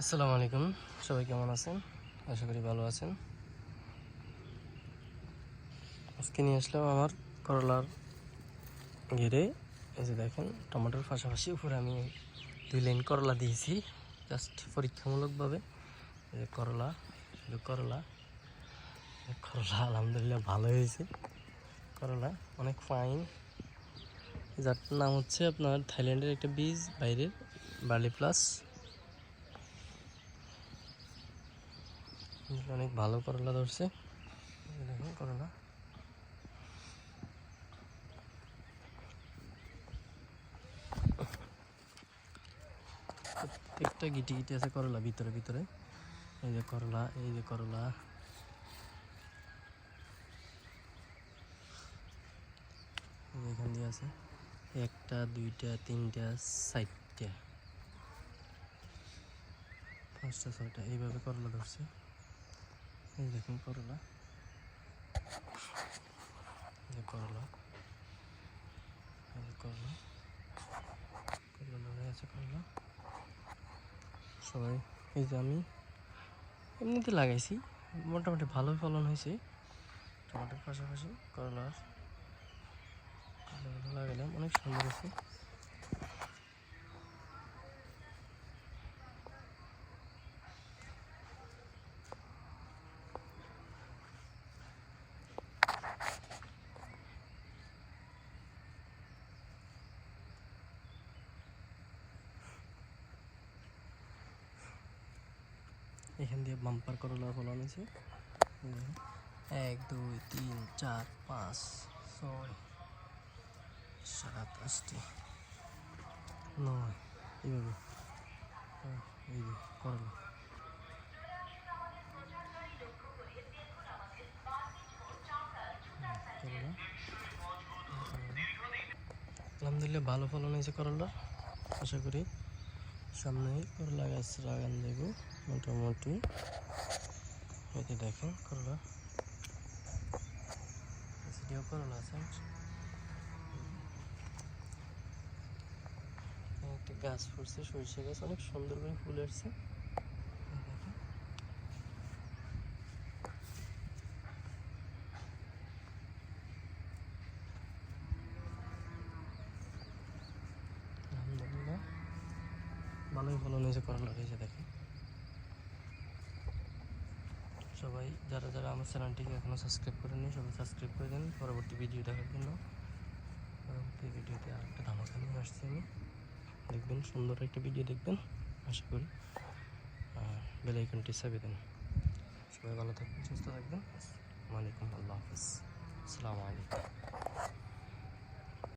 আসসালামু আলাইকুম। সবাই কেমন আছেন? আশা করি ভালো আছেন। আজকে নিয়ে আসলাম আমার করলার ঘিরে। এই যে দেখেন, টমেটোর পাশাপাশি উপরে আমি দুই লাইন করলা দিয়েছি। জাস্ট পরীক্ষামূলকভাবে। এই যে করলা শুধু করলা। করলা আলহামদুলিল্লাহ ভালো হয়েছে। করলা অনেক ফাইন যার নাম হচ্ছে আপনার থাইল্যান্ডের একটা বীজ, বাইরের বার্লি প্লাস। অনেক ভালো করলা ধরছে। করলা। প্রত্যেকটা গিটি গিটি আছে করলা, ভিতরে ভিতরে। এই যে করলা, এই যে করলা। এখান দিয়ে আছে। একটা, দুইটা, তিনটা, চারটা। পাঁচটা, ছয়টা, এইভাবে করলা ধরছে। দেখুন করলা। যে করলা। করলা। করলা ধরে আছে করলা। সবাই, এই যে আমি এমনিতে লাগাইছি, মোটামুটি ভালো ফলন হয়েছে। টমেটোর পাশাপাশি করলার লাগালাম, অনেক সুন্দর হয়েছে। এখান দিয়ে বাম্পার করলা ফলন এই এক, দুই, তিন, চার, পাঁচ, ছয়, সাত, আটটি, নয় এইভাবে আলহামদুলিল্লাহ, ভালো ফলন হয়েছে করলা আশা করি সামনে করলা গাছ লাগান দেবো। মোটামুটি। যে দেখেন, করলা। সেটিও করলা আছে। একটা গাছ ফুটছে, সরিষা গাছ, অনেক সুন্দর করে ফুল আসছে। ভালোই ফলন হয়েছে করলা হয়েছে দেখেন। সবাই, যারা যারা আমার চ্যানেলটিকে এখনও সাবস্ক্রাইব করেননি, সবাই সাবস্ক্রাইব করে দিন পরবর্তী ভিডিও দেখার জন্য। পরবর্তী ভিডিওতে আরেকটা ধামাকা নিয়ে আসছি আমি। দেখবেন, সুন্দর একটা ভিডিও দেখবেন, আশা করি। বেলাইকনটি সাবি দেন। সবাই ভালো থাকবেন, সুস্থ থাকবেন। আসসালামু আলাইকুম, আল্লাহ হাফিজ।